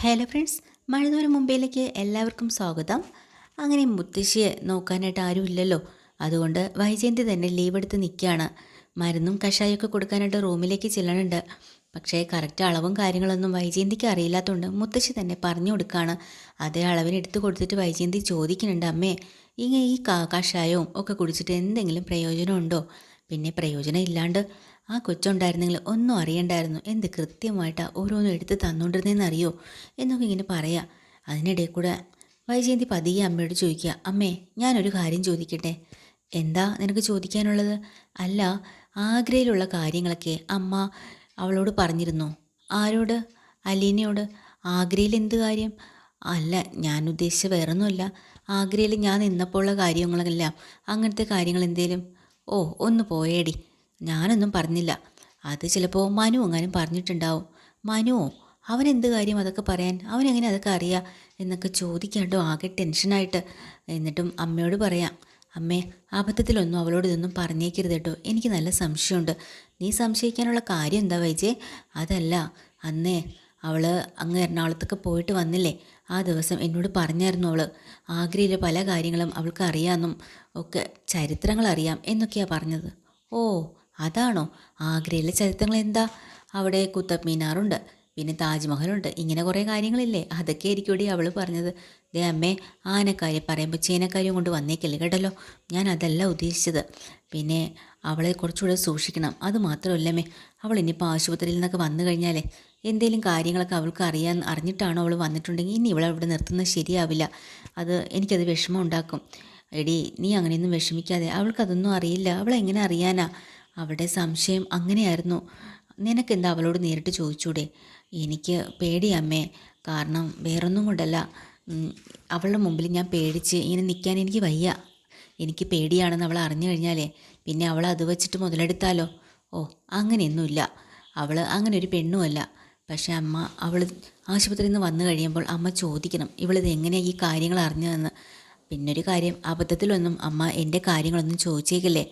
Hello friends മഴനൂര് മുംബൈയിലേക്ക് എല്ലാവർക്കും സ്വാഗതം. അങ്ങനെ മുത്തശ്ശിയെ നോക്കാനായിട്ട് ആരുമില്ലല്ലോ അതുകൊണ്ട് വൈജയന്തി തന്നെ ലീവ് എടുത്ത് നിൽക്കുകയാണ് മരുന്നും കഷായമൊക്കെ കൊടുക്കാനായിട്ട് റൂമിലേക്ക് ചെല്ലണുണ്ട്. പക്ഷേ കറക്റ്റ് അളവും കാര്യങ്ങളൊന്നും വൈജയന്തിക്ക് അറിയില്ലാത്തതുകൊണ്ട് മുത്തശ്ശി തന്നെ പറഞ്ഞു കൊടുക്കുകയാണ് അതേ അളവിന് എടുത്തു കൊടുത്തിട്ട് വൈജയന്തി ചോദിക്കുന്നുണ്ട് അമ്മേ ഇങ്ങനെ ഈ കഷായവും ഒക്കെ കുടിച്ചിട്ട് എന്തെങ്കിലും പ്രയോജനമുണ്ടോ? പിന്നെ പ്രയോജനം ഇല്ലാണ്ട് ആ കൊച്ചുണ്ടായിരുന്നെങ്കിൽ ഒന്നും അറിയണ്ടായിരുന്നു. എന്ത് കൃത്യമായിട്ടാ ഓരോന്നും എടുത്ത് തന്നുകൊണ്ടിരുന്നതെന്ന് അറിയോ എന്നൊക്കെ ഇങ്ങനെ പറയാം. അതിനിടയിൽ കൂടെ വൈജയന്തി പതിയെ അമ്മയോട് ചോദിക്കുക അമ്മേ ഞാനൊരു കാര്യം ചോദിക്കട്ടെ? എന്താ നിനക്ക് ചോദിക്കാനുള്ളത്? അല്ല ആഗ്രയിലുള്ള കാര്യങ്ങളൊക്കെ അമ്മ അവളോട് പറഞ്ഞിരുന്നു. ആരോട്? അലീനയോട്. ആഗ്രയിൽ എന്ത് കാര്യം? അല്ല ഞാൻ ഉദ്ദേശിച്ച വേറൊന്നുമല്ല. ആഗ്രയിൽ ഞാൻ നിന്നപ്പോൾ ഉള്ള കാര്യങ്ങളെല്ലാം അങ്ങനത്തെ കാര്യങ്ങൾ എന്തേലും ഓ ഒന്ന് പോയേടി. ഞാനൊന്നും പറഞ്ഞില്ല. അത് ചിലപ്പോൾ മനു എങ്ങാനും പറഞ്ഞിട്ടുണ്ടാവും. മനുവോ അവൻ എന്ത് കാര്യം അതൊക്കെ പറയാൻ? അവനെങ്ങനെ അതൊക്കെ അറിയാം? എന്നൊക്കെ ചോദിക്കാണ്ടോ ആകെ ടെൻഷനായിട്ട്. എന്നിട്ടും അമ്മയോട് പറയാം. അമ്മേ അബദ്ധത്തിലൊന്നും അവളോട് ഇതൊന്നും പറഞ്ഞേക്കരുത് കേട്ടോ. എനിക്ക് നല്ല സംശയമുണ്ട്. നീ സംശയിക്കാനുള്ള കാര്യം എന്താ വൈജേ? അതല്ല അന്നേ അവൾ അങ്ങ് എറണാകുളത്തൊക്കെ പോയിട്ട് വന്നില്ലേ? ആ ദിവസം എന്നോട് പറഞ്ഞായിരുന്നു അവൾ ആഗ്രയിലെ പല കാര്യങ്ങളും അവൾക്ക് അറിയാമെന്നും ഒക്കെ ചരിത്രങ്ങൾ അറിയാം എന്നൊക്കെയാണ് പറഞ്ഞത്. ഓ അതാണോ? ആഗ്രയിലെ ചരിത്രങ്ങൾ എന്താ അവിടെ കുത്തബ് മീനാറുണ്ട് പിന്നെ താജ്മഹലുണ്ട് ഇങ്ങനെ കുറേ കാര്യങ്ങളില്ലേ? അതൊക്കെ ആയിരിക്കും ഇവിടെ അവൾ പറഞ്ഞത്. ദേ അമ്മേ ആനക്കാര്യം പറയുമ്പോൾ ചേനക്കാരിയും കൊണ്ട് വന്നേക്കല്ലേ കേട്ടല്ലോ? ഞാൻ അതല്ല ഉദ്ദേശിച്ചത്. പിന്നെ അവളെ കുറച്ചുകൂടെ സൂക്ഷിക്കണം. അത് മാത്രമല്ലമ്മേ അവൾ ഇനിയിപ്പോൾ ആശുപത്രിയിൽ നിന്നൊക്കെ വന്നു കഴിഞ്ഞാലേ എന്തെങ്കിലും കാര്യങ്ങളൊക്കെ അവൾക്ക് അറിയാൻ അറിഞ്ഞിട്ടാണോ അവൾ വന്നിട്ടുണ്ടെങ്കിൽ ഇനി ഇവളെ അവിടെ നിർത്തുന്നത് ശരിയാവില്ല. അത് എനിക്കത് വിഷമം ഉണ്ടാക്കും. എടി നീ അങ്ങനെയൊന്നും വിഷമിക്കാതെ അവൾക്കതൊന്നും അറിയില്ല. അവളെങ്ങനെ അറിയാനാ? അവളുടെ സംശയം അങ്ങനെയായിരുന്നു. നിനക്കെന്താ അവളോട് നേരിട്ട് ചോദിച്ചൂടെ? എനിക്ക് പേടിയമ്മേ കാരണം വേറൊന്നും കൊണ്ടല്ല. അവളുടെ മുമ്പിൽ ഞാൻ പേടിച്ച് ഇങ്ങനെ നിൽക്കാൻ എനിക്ക് വയ്യ. എനിക്ക് പേടിയാണെന്ന് അവൾ അറിഞ്ഞു കഴിഞ്ഞാലേ പിന്നെ അവൾ അത് വെച്ചിട്ട് മുതലെടുത്താലോ? ഓ അങ്ങനെയൊന്നുമില്ല. അവൾ അങ്ങനെ ഒരു പെണ്ണുമല്ല. പക്ഷേ അമ്മ അവൾ ആശുപത്രിയിൽ നിന്ന് വന്നു കഴിയുമ്പോൾ അമ്മ ചോദിക്കണം ഇവളിത് എങ്ങനെയാണ് ഈ കാര്യങ്ങൾ അറിഞ്ഞതെന്ന്. പിന്നൊരു കാര്യം അബദ്ധത്തിലൊന്നും അമ്മ എന്റെ കാര്യങ്ങളൊന്നും ചോദിച്ചേക്കില്ലേ?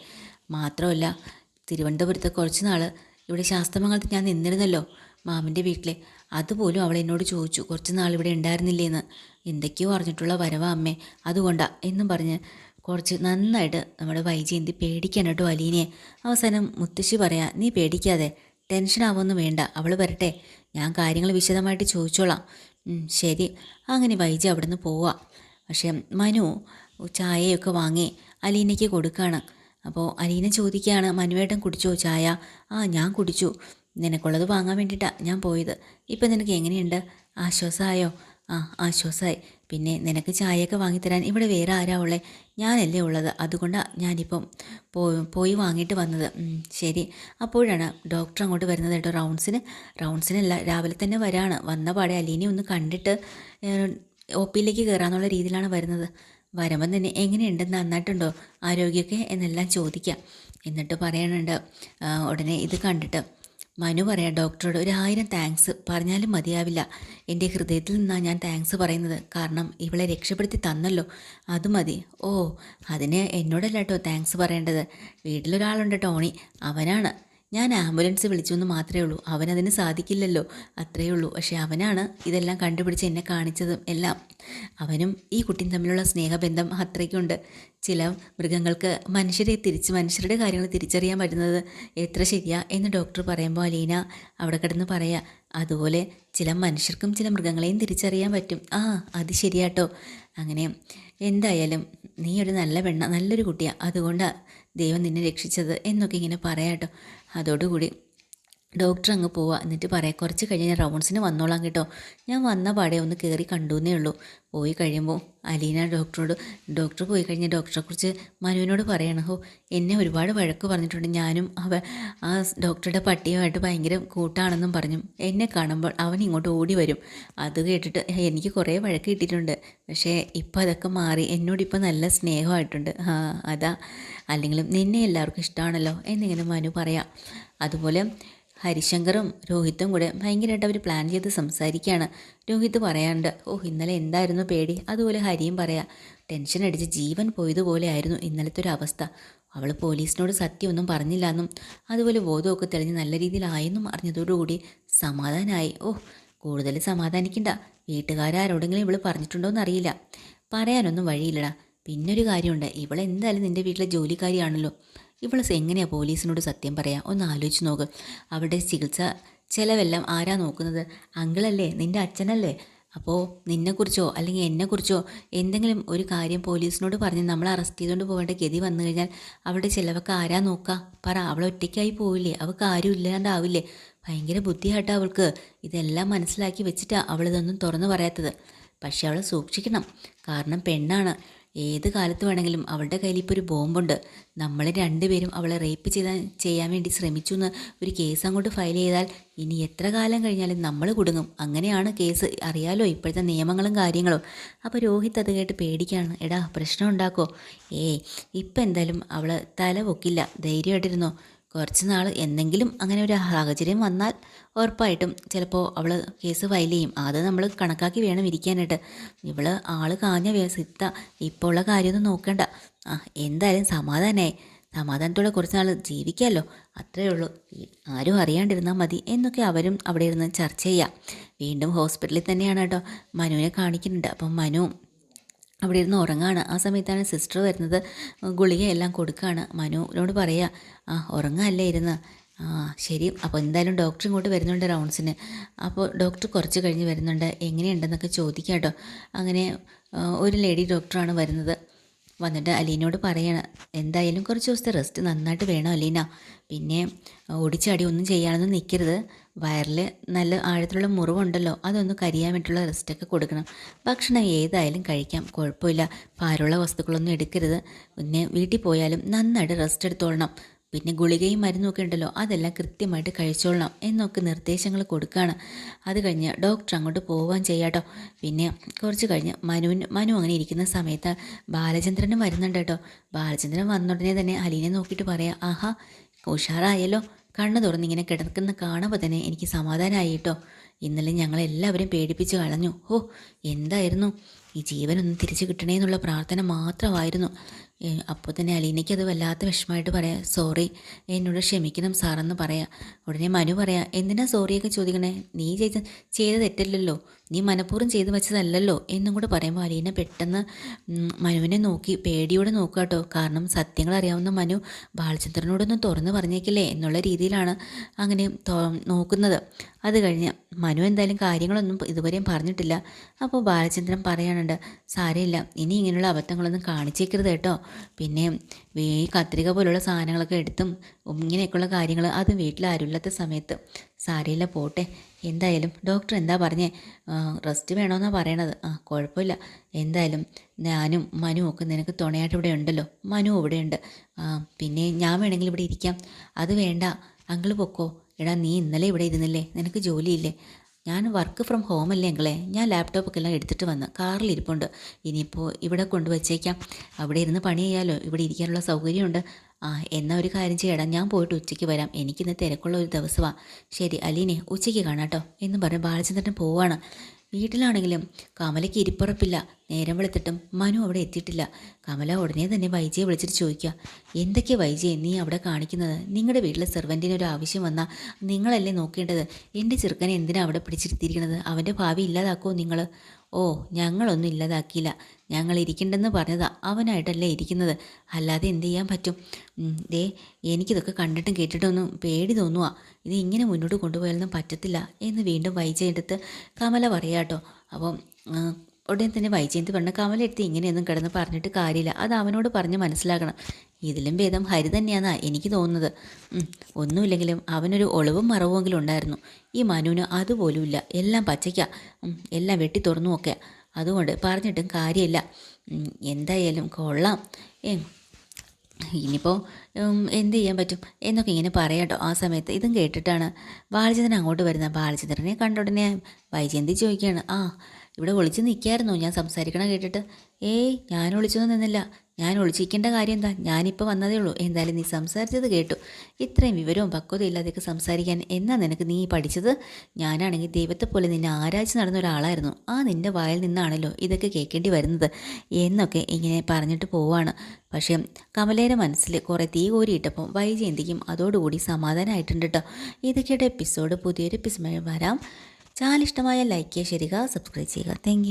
മാത്രമല്ല തിരുവനന്തപുരത്ത് കുറച്ച് നാൾ ഇവിടെ ശാസ്ത്രമംഗലത്ത് ഞാൻ നിന്നിരുന്നല്ലോ മാമിന്റെ വീട്ടിൽ അതുപോലും അവൾ എന്നോട് ചോദിച്ചു കുറച്ച് നാൾ ഇവിടെ ഉണ്ടായിരുന്നില്ലേന്ന്? എന്തൊക്കെയോ അറിഞ്ഞിട്ടുള്ള വരവാ അമ്മേ. അതുകൊണ്ടാണ് എന്നും പറഞ്ഞ് കുറച്ച് നന്നായിട്ട് നമ്മുടെ വൈജയന്തി പേടിക്കണം കേട്ടോ അലീനയെ. അവസാനം മുത്തശ്ശി പറയാ നീ പേടിക്കാതെ ടെൻഷൻ വേണ്ട അവൾ വരട്ടെ. ഞാൻ കാര്യങ്ങൾ വിശദമായിട്ട് ചോദിച്ചോളാം. ശരി. അങ്ങനെ വൈജി അവിടെ നിന്ന് പോവാം. പക്ഷേ മനു ചായയൊക്കെ വാങ്ങി അലീനയ്ക്ക് കൊടുക്കുകയാണ് അപ്പോൾ അലീന ചോദിക്കുകയാണ് മനുവേട്ടൻ കുടിച്ചോ ചായ ആ ഞാൻ കുടിച്ചു നിനക്കുള്ളത് വാങ്ങാൻ വേണ്ടിയിട്ടാണ് ഞാൻ പോയത് ഇപ്പം നിനക്ക് എങ്ങനെയുണ്ട് ആശ്വാസമായോ ആ ആശ്വാസമായി പിന്നെ നിനക്ക് ചായയൊക്കെ വാങ്ങിത്തരാൻ ഇവിടെ വേറെ ആരാ ഉള്ളത് ഞാനല്ലേ ഉള്ളത് അതുകൊണ്ടാണ് ഞാനിപ്പം പോയി പോയി വാങ്ങിയിട്ട് വന്നത് ശരി അപ്പോഴാണ് ഡോക്ടർ അങ്ങോട്ട് വരുന്നത് കേട്ടോ റൗണ്ട്സിന് റൗണ്ട്സിനല്ല രാവിലെ തന്നെ വരാണ് വന്ന പാടെ അലീനെ ഒന്ന് കണ്ടിട്ട് ഒ പിയിലേക്ക് കയറാന്നുള്ള രീതിയിലാണ് വരുന്നത് വരുമ്പം തന്നെ എങ്ങനെയുണ്ട്? നന്നായിട്ടുണ്ടോ? ആരോഗ്യമൊക്കെ? എന്നെല്ലാം ചോദിക്കാം. എന്നിട്ട് പറയാനുണ്ട് ഉടനെ ഇത് കണ്ടിട്ട്. മനു പറയാം ഡോക്ടറോട് ഒരു ആയിരം താങ്ക്സ്. പറഞ്ഞാലും മതിയാവില്ല. എന്റെ ഹൃദയത്തിൽ നിന്നാണ് ഞാൻ താങ്ക്സ് പറയുന്നത്. കാരണം ഇവളെ രക്ഷപ്പെടുത്തി തന്നല്ലോ. അത് മതി. ഓ അതിന് എന്നോടല്ല കേട്ടോ താങ്ക്സ് പറയേണ്ടത്. വീട്ടിലൊരാളുണ്ട് ടോണി. അവനാണ്. ഞാൻ ആംബുലൻസ് വിളിച്ചു എന്ന് മാത്രമേ ഉള്ളൂ. അവനതിന് സാധിക്കില്ലല്ലോ. അത്രയേ ഉള്ളൂ. പക്ഷേ അവനാണ് ഇതെല്ലാം കണ്ടുപിടിച്ച് എന്നെ കാണിച്ചതും എല്ലാം. അവനും ഈ കുട്ടിയും തമ്മിലുള്ള സ്നേഹബന്ധം അത്രയ്ക്കുണ്ട്. ചില മൃഗങ്ങൾക്ക് മനുഷ്യരെ തിരിച്ച് മനുഷ്യരുടെ കാര്യങ്ങൾ തിരിച്ചറിയാൻ പറ്റുന്നത് എത്ര ശരിയാ എന്ന് ഡോക്ടർ പറയുമ്പോൾ അലീന അവിടെ കിടന്ന് പറയാ. അതുപോലെ ചില മനുഷ്യർക്കും ചില മൃഗങ്ങളെയും തിരിച്ചറിയാൻ പറ്റും. ആ അത് ശരിയാട്ടോ. അങ്ങനെ എന്തായാലും നീ ഒരു നല്ല പെണ്ണ നല്ലൊരു കുട്ടിയാണ് അതുകൊണ്ടാണ് ദൈവം നിന്നെ രക്ഷിച്ചത് എന്നൊക്കെ ഇങ്ങനെ പറയാട്ടോ അതോടുകൂടി ഡോക്ടർ അങ്ങ് പോവാ. എന്നിട്ട് പറയാം കുറച്ച് കഴിഞ്ഞ് ഞാൻ റൗണ്ട്സിന് വന്നോളാം കേട്ടോ. ഞാൻ വന്ന പാടെ ഒന്ന് കയറി കണ്ടുവെന്നേ ഉള്ളൂ. പോയി കഴിയുമ്പോൾ അലീന ഡോക്ടറോട് ഡോക്ടർ പോയി കഴിഞ്ഞാൽ ഡോക്ടറെക്കുറിച്ച് മനുവിനോട് പറയണം. ഹോ എന്നെ ഒരുപാട് വഴക്ക് പറഞ്ഞിട്ടുണ്ട്. ഞാനും അവ ആ ഡോക്ടറുടെ പട്ടിയുമായിട്ട് ഭയങ്കര കൂട്ടാണെന്നും പറഞ്ഞു. എന്നെ കാണുമ്പോൾ അവൻ ഇങ്ങോട്ട് ഓടി വരും. അത് കേട്ടിട്ട് എനിക്ക് കുറേ വഴക്ക് കിട്ടിയിട്ടുണ്ട്. പക്ഷേ ഇപ്പോൾ അതൊക്കെ മാറി എന്നോടിപ്പോൾ നല്ല സ്നേഹമായിട്ടുണ്ട്. ആ അതാ. അല്ലെങ്കിലും നിന്നെ എല്ലാവർക്കും ഇഷ്ടമാണല്ലോ എന്നിങ്ങനെ മനു പറയാം. അതുപോലെ ഹരിശങ്കറും രോഹിത്തും കൂടെ ഭയങ്കരമായിട്ട് അവർ പ്ലാൻ ചെയ്ത് സംസാരിക്കുകയാണ് രോഹിത് പറയാണ്ട് ഓ ഇന്നലെ എന്തായിരുന്നു പേടി? അതുപോലെ ഹരിയും പറയാം ടെൻഷൻ അടിച്ച് ജീവൻ പോയതുപോലെ ആയിരുന്നു ഇന്നലത്തെ ഒരു അവസ്ഥ. അവൾ പോലീസിനോട് സത്യമൊന്നും പറഞ്ഞില്ല എന്നും അതുപോലെ ബോധമൊക്കെ തെളിഞ്ഞ് നല്ല രീതിയിലായെന്നും അറിഞ്ഞതോടുകൂടി സമാധാനമായി ഓ കൂടുതൽ സമാധാനിക്കണ്ട. വീട്ടുകാരാരോടെങ്കിലും ഇവൾ പറഞ്ഞിട്ടുണ്ടോയെന്ന് അറിയില്ല പറയാനൊന്നും വഴിയില്ലടാ. പിന്നൊരു കാര്യമുണ്ട്. ഇവളെന്തായാലും നിന്റെ വീട്ടിലെ ജോലിക്കാരിയാണല്ലോ. ഇവൾ എങ്ങനെയാണ് പോലീസിനോട് സത്യം പറയാ? ഒന്ന് ആലോചിച്ച് നോക്ക്. അവിടെ ചികിത്സ ചിലവെല്ലാം ആരാ നോക്കുന്നത്? അങ്കിളല്ലേ? നിന്റെ അച്ഛനല്ലേ? അപ്പോൾ നിന്നെക്കുറിച്ചോ അല്ലെങ്കിൽ എന്നെക്കുറിച്ചോ എന്തെങ്കിലും ഒരു കാര്യം പോലീസിനോട് പറഞ്ഞ് നമ്മൾ അറസ്റ്റ് ചെയ്തുകൊണ്ട് പോകേണ്ട ഗതി വന്നു കഴിഞ്ഞാൽ അവിടെ ചിലവൊക്കെ ആരാ നോക്കുക പറ അവൾ ഒറ്റയ്ക്കായി പോവില്ലേ? അവൾക്ക് ആരും ഇല്ലാണ്ടാവില്ലേ? ഭയങ്കര ബുദ്ധിയായിട്ടാ അവൾക്ക്. ഇതെല്ലാം മനസ്സിലാക്കി വെച്ചിട്ടാണ് അവളിതൊന്നും തുറന്നു പറയാത്തത്. പക്ഷെ അവളെ സൂക്ഷിക്കണം. കാരണം പെണ്ണാണ്. ഏത് കാലത്ത് വേണമെങ്കിലും അവളുടെ കയ്യിൽ ഇപ്പോൾ ഒരു ബോംബുണ്ട്. നമ്മൾ രണ്ടുപേരും അവളെ റേപ്പ് ചെയ്താൽ ചെയ്യാൻ വേണ്ടി ശ്രമിച്ചു എന്ന് ഒരു കേസ് അങ്ങോട്ട് ഫയൽ ചെയ്താൽ ഇനി എത്ര കാലം കഴിഞ്ഞാലും നമ്മൾ കുടുങ്ങും. അങ്ങനെയാണ് കേസ്. അറിയാലോ ഇപ്പോഴത്തെ നിയമങ്ങളും കാര്യങ്ങളും. അപ്പോൾ രോഹിത് അത് കേട്ട് പേടിക്കാണ്. എടാ പ്രശ്നം ഉണ്ടാക്കോ? ഏയ് ഇപ്പം എന്തായാലും അവൾ തല പൊക്കില്ല. ധൈര്യമായിട്ടിരുന്നോ? കുറച്ച് നാൾ എന്തെങ്കിലും അങ്ങനെ ഒരു സാഹചര്യം വന്നാൽ ഉറപ്പായിട്ടും ചിലപ്പോൾ അവൾ കേസ് ഫയൽ ചെയ്യും. അത് നമ്മൾ കണക്കാക്കി വേണം ഇരിക്കാനായിട്ട്. ഇവൾ ആൾ കാഞ്ഞ വ്യവസ്ഥ ഇപ്പോൾ ഉള്ള കാര്യമൊന്നും നോക്കണ്ട. ആ എന്തായാലും സമാധാനമായി സമാധാനത്തോടെ കുറച്ച് നാൾ ജീവിക്കാമല്ലോ അത്രയേ ഉള്ളൂ. ആരും അറിയാണ്ടിരുന്നാൽ മതി. എന്നൊക്കെ അവരും അവിടെ ഇരുന്ന് ചർച്ച ചെയ്യാം. വീണ്ടും ഹോസ്പിറ്റലിൽ തന്നെയാണ് കേട്ടോ മനുവിനെ കാണിക്കുന്നുണ്ട്. അപ്പം മനു അവിടെ ഇരുന്ന് ഉറങ്ങാണ്. ആ സമയത്താണ് സിസ്റ്റർ വരുന്നത്. ഗുളികയെല്ലാം കൊടുക്കുകയാണ് മനുവിനോട് പറയുക ആ ഉറങ്ങാല്ലേ ഇരുന്ന്. ആ ശരി. അപ്പോൾ എന്തായാലും ഡോക്ടർ ഇങ്ങോട്ട് വരുന്നുണ്ട് റൗണ്ട്സിന്. അപ്പോൾ ഡോക്ടർ കുറച്ച് കഴിഞ്ഞ് വരുന്നുണ്ട്. എങ്ങനെയുണ്ടെന്നൊക്കെ ചോദിക്കാം കേട്ടോ അങ്ങനെ ഒരു ലേഡി ഡോക്ടറാണ് വരുന്നത്. വന്നിട്ട് അലീനോട് പറയണം എന്തായാലും കുറച്ച് ദിവസത്തെ റെസ്റ്റ് നന്നായിട്ട് വേണം അലീന. പിന്നെ ഓടിച്ചാടി ഒന്നും ചെയ്യാനൊന്നും നിൽക്കരുത് വയറിൽ നല്ല ആഴത്തിലുള്ള മുറിവുണ്ടല്ലോ അതൊന്ന് കരിയാൻ വേണ്ടിയുള്ള റെസ്റ്റൊക്കെ കൊടുക്കണം. ഭക്ഷണം ഏതായാലും കഴിക്കാം കുഴപ്പമില്ല. ഭാരമുള്ള വസ്തുക്കളൊന്നും എടുക്കരുത്. പിന്നെ വീട്ടിൽ പോയാലും നന്നായിട്ട് റെസ്റ്റ് എടുത്തോളണം. പിന്നെ ഗുളികയും മരുന്നൊക്കെ ഉണ്ടല്ലോ അതെല്ലാം കൃത്യമായിട്ട് കഴിച്ചോളണം എന്നൊക്കെ നിർദ്ദേശങ്ങൾ കൊടുക്കുകയാണ് അത് കഴിഞ്ഞ് ഡോക്ടർ അങ്ങോട്ട് പോവാൻ ചെയ്യാട്ടോ പിന്നെ കുറച്ച് കഴിഞ്ഞ് മനുവിന് മനു അങ്ങനെ ഇരിക്കുന്ന സമയത്ത് ബാലചന്ദ്രനും വരുന്നുണ്ട് കേട്ടോ ബാലചന്ദ്രൻ വന്നുടനെ തന്നെ അലീനെ നോക്കിയിട്ട് പറയാം ആഹാ ഉഷാറായല്ലോ. കണ്ണു തുറന്നിങ്ങനെ കിടക്കുന്ന കാണുമ്പോൾ തന്നെ എനിക്ക് സമാധാനമായി കേട്ടോ ഇന്നലെ ഞങ്ങളെല്ലാവരും പേടിപ്പിച്ച് കളഞ്ഞു. ഓ എന്തായിരുന്നു? ഈ ജീവനൊന്ന് തിരിച്ചു കിട്ടണേ എന്നുള്ള പ്രാർത്ഥന മാത്രമായിരുന്നു. അപ്പോൾ തന്നെ അലീനയ്ക്ക് അത് വല്ലാത്ത വിഷമമായിട്ട് പറയാം. സോറി എന്നോട് ക്ഷമിക്കണം സാറെന്ന് പറയാം. ഉടനെ മനു പറയാം എന്തിനാ സോറിയൊക്കെ ചോദിക്കണേ? നീ ചെയ്ത ചെയ്ത തെറ്റല്ലല്ലോ. നീ മനഃപൂർവം ചെയ്തു വെച്ചതല്ലല്ലോ എന്നും കൂടെ പറയുമ്പോൾ അലീന പെട്ടെന്ന് മനുവിനെ നോക്കി പേടിയോടെ നോക്കുക കേട്ടോ. കാരണം സത്യങ്ങൾ അറിയാവുന്ന മനു ബാലചന്ദ്രനോടൊന്നും തുറന്നു പറഞ്ഞേക്കില്ലേ എന്നുള്ള രീതിയിലാണ് അങ്ങനെ നോക്കുന്നത്. അത് കഴിഞ്ഞ് മനു എന്തായാലും കാര്യങ്ങളൊന്നും ഇതുവരെയും പറഞ്ഞിട്ടില്ല. അപ്പോൾ ബാലചന്ദ്രൻ പറയാനുണ്ട് സാരമില്ല ഇനി ഇങ്ങനെയുള്ള അബദ്ധങ്ങളൊന്നും കാണിച്ചേക്കരുത് കേട്ടോ. പിന്നെ ഈ കത്രിക പോലുള്ള സാധനങ്ങളൊക്കെ എടുത്തും ഇങ്ങനെയൊക്കെയുള്ള കാര്യങ്ങൾ അത് വീട്ടിൽ ആരുമില്ലാത്ത സമയത്ത് സാരയില്ല പോട്ടെ. എന്തായാലും ഡോക്ടർ എന്താ പറഞ്ഞേ? റെസ്റ്റ് വേണമെന്നാണ് പറയണത്. ആ കുഴപ്പമില്ല. എന്തായാലും ഞാനും മനുവും ഒക്കെ നിനക്ക് തുണയായിട്ട് ഇവിടെ ഉണ്ടല്ലോ. മനു ഇവിടെയുണ്ട് പിന്നെ ഞാൻ വേണമെങ്കിൽ ഇവിടെ ഇരിക്കാം. അത് വേണ്ട. അങ്കിൾ പൊക്കോ. എടാ നീ ഇന്നലെ ഇവിടെ ഇരുന്നില്ലേ? നിനക്ക് ജോലിയില്ലേ? ഞാൻ വർക്ക് ഫ്രം ഹോം അല്ലേ എങ്കിലെ ഞാൻ ലാപ്ടോപ്പൊക്കെ എല്ലാം എടുത്തിട്ട് വന്ന് കാറിൽ ഇരിപ്പുണ്ട്. ഇനിയിപ്പോൾ ഇവിടെ കൊണ്ടുവച്ചേക്കാം. അവിടെ ഇരുന്ന് പണി ചെയ്യാമല്ലോ ഇവിടെ ഇരിക്കാനുള്ള സൗകര്യമുണ്ട്. ആ എന്നാൽ ഒരു കാര്യം ചെയ്യടാ ഞാൻ പോയിട്ട് ഉച്ചയ്ക്ക് വരാം. എനിക്കിന്ന് തിരക്കുള്ള ഒരു ദിവസമാണ് ശരി അലീനെ ഉച്ചയ്ക്ക് കാണാട്ടോ എന്ന് പറഞ്ഞ് ബാലചന്ദ്രൻ പോവാണ്. വീട്ടിലാണെങ്കിലും കമലയ്ക്ക് ഇരിപ്പുറപ്പില്ല. നേരം വെളുത്തിട്ടും മനു അവിടെ എത്തിയിട്ടില്ല. കമല ഉടനെ തന്നെ വൈജയെ വിളിച്ചിട്ട് ചോദിക്കുക എന്തൊക്കെയാ വൈജയെ നീ അവിടെ കാണിക്കുന്നത്? നിങ്ങളുടെ വീട്ടിലെ സെർവന്റിന് ഒരു ആവശ്യം വന്നാൽ നിങ്ങളല്ലേ നോക്കേണ്ടത്? എന്റെ ചെറുക്കനെ എന്തിനാണ് അവിടെ പിടിച്ചിരുത്തിയിരിക്കുന്നത്? അവന്റെ ഭാവി ഇല്ലാതാക്കുമോ നിങ്ങൾ ഓ ഞങ്ങളൊന്നും ഇല്ലാതാക്കിയില്ല. ഞങ്ങൾ ഇരിക്കണ്ടെന്ന് പറഞ്ഞതാ അവനായിട്ടല്ലേ ഇരിക്കുന്നത്. അല്ലാതെ എന്ത് ചെയ്യാൻ പറ്റും? ദേ എനിക്കിതൊക്കെ കണ്ടിട്ടും കേട്ടിട്ടൊന്നും പേടി തോന്നുക ഇത് ഇങ്ങനെ മുന്നോട്ട് കൊണ്ടുപോയാലൊന്നും പറ്റത്തില്ല എന്ന് വീണ്ടും വൈജയെടുത്ത് കമല പറയാട്ടോ അപ്പം ഉടനെ തന്നെ വൈജയന്തി പറഞ്ഞ കമലെടുത്ത് ഇങ്ങനെയൊന്നും കിടന്ന് പറഞ്ഞിട്ട് കാര്യമില്ല. അത് അവനോട് പറഞ്ഞ് മനസ്സിലാക്കണം. ഇതിലും ഭേദം ഹരി തന്നെയാണെന്നാണ് എനിക്ക് തോന്നുന്നത്. ഒന്നുമില്ലെങ്കിലും അവനൊരു ഒളവും മറവുമെങ്കിലും ഉണ്ടായിരുന്നു. ഈ മനുവിന് അതുപോലുമില്ല. എല്ലാം പച്ചയ്ക്ക. എല്ലാം വെട്ടി തുറന്നു ഒക്കെ. അതുകൊണ്ട് പറഞ്ഞിട്ടും കാര്യമില്ല. എന്തായാലും കൊള്ളാം. ഇനിയിപ്പോൾ എന്ത് ചെയ്യാൻ പറ്റും? എന്നൊക്കെ ഇങ്ങനെ പറയാട്ടോ ആ സമയത്ത്. ഇതും കേട്ടിട്ടാണ് ബാലചന്ദ്രൻ അങ്ങോട്ട് വരുന്നത്. ബാലചന്ദ്രനെ കണ്ട ഉടനെ വൈജയന്തി ചോദിക്കുകയാണ്. ആ ഇവിടെ ഒളിച്ച് നിൽക്കായിരുന്നു ഞാൻ സംസാരിക്കണം കേട്ടിട്ട് ഏയ് ഞാൻ ഒളിച്ചൊന്നും നിന്നില്ല. ഞാൻ ഒളിച്ചിരിക്കേണ്ട കാര്യം എന്താ? ഞാനിപ്പോൾ വന്നതേ ഉള്ളൂ. എന്തായാലും നീ സംസാരിച്ചത് കേട്ടു. ഇത്രയും വിവരവും പക്വതയും ഇല്ലാതെയൊക്കെ സംസാരിക്കാൻ എന്നാ നിനക്ക് നീ പഠിച്ചത്? ഞാനാണെങ്കിൽ ദൈവത്തെ പോലെ നിന്നെ ആരാധിച്ച് നടന്ന ഒരാളായിരുന്നു. ആ നിന്റെ വായിൽ നിന്നാണല്ലോ ഇതൊക്കെ കേൾക്കേണ്ടി വരുന്നത് എന്നൊക്കെ ഇങ്ങനെ പറഞ്ഞിട്ട് പോവാണ്. പക്ഷേ കമലയുടെ മനസ്സിൽ കുറേ തീ കോരിയിട്ടപ്പം വൈജയന്തിക്കും അതോടുകൂടി സമാധാനമായിട്ടുണ്ട് കേട്ടോ ഇതൊക്കെയുടെ എപ്പിസോഡ് പുതിയൊരു എപ്പിസോഡ് വരാം. ചാനൽ ഇഷ്ടമായ ലൈക്ക് ചെയ്യുക സബ്സ്ക്രൈബ് ചെയ്യുക. താങ്ക്